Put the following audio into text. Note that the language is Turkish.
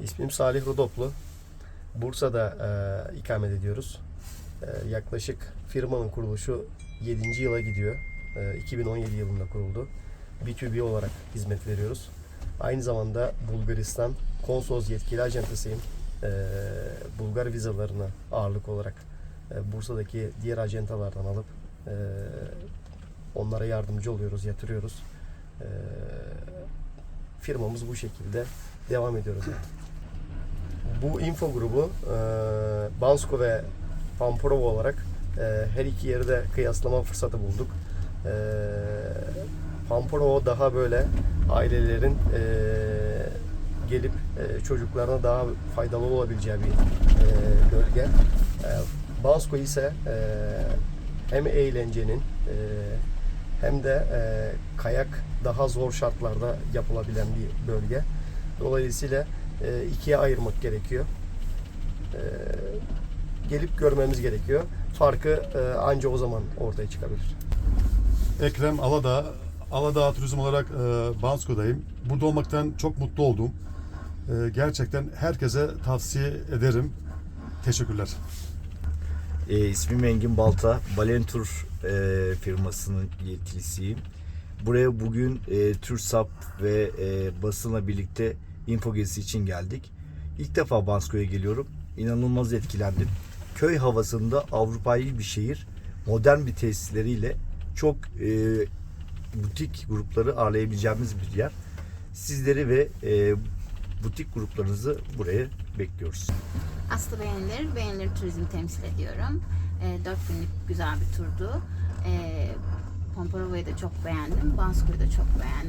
İsmim Salih Rudoplu. Bursa'da e, ikamet ediyoruz. E, yaklaşık firmanın kuruluşu 7. yıla gidiyor. E, 2017 yılında kuruldu. B2B olarak hizmet veriyoruz. Aynı zamanda Bulgaristan konsolos yetkili ajantasıyım. E, Bulgar vizalarını ağırlık olarak e, Bursa'daki diğer ajantalardan alıp e, onlara yardımcı oluyoruz, yatırıyoruz. E, firmamız bu şekilde devam ediyoruz. Yani. Bu info grubu e, Bansko ve Pamparova olarak e, her iki yeri de kıyaslama fırsatı bulduk. E, Pamparova daha böyle ailelerin e, gelip e, çocuklarına daha faydalı olabileceği bir e, bölge. E, Bansko ise e, hem eğlencenin e, hem de e, kayak daha zor şartlarda yapılabilen bir bölge. Dolayısıyla e, ikiye ayırmak gerekiyor. E, gelip görmemiz gerekiyor. Farkı e, anca o zaman ortaya çıkabilir. Ekrem Aladağ, Aladağ Turizm olarak e, Bansko'dayım. Burada olmaktan çok mutlu oldum. E, gerçekten herkese tavsiye ederim. Teşekkürler. E, ismim Engin Balta. Balentur e, firmasının yetkilisiyim. Buraya bugün e, TÜRSAP ve e, basınla birlikte info gezisi için geldik. İlk defa Bansko'ya geliyorum. İnanılmaz etkilendim. Köy havasında Avrupa'yı bir şehir. Modern bir tesisleriyle çok e, butik grupları ağırlayabileceğimiz bir yer. Sizleri ve e, butik gruplarınızı buraya bekliyoruz. Aslı Beğenilir, Beğenilir Turizm temsil ediyorum. E, 4 günlük güzel bir turdu. E, Pomparova'yı da çok beğendim, Bansko'yu da çok beğendim.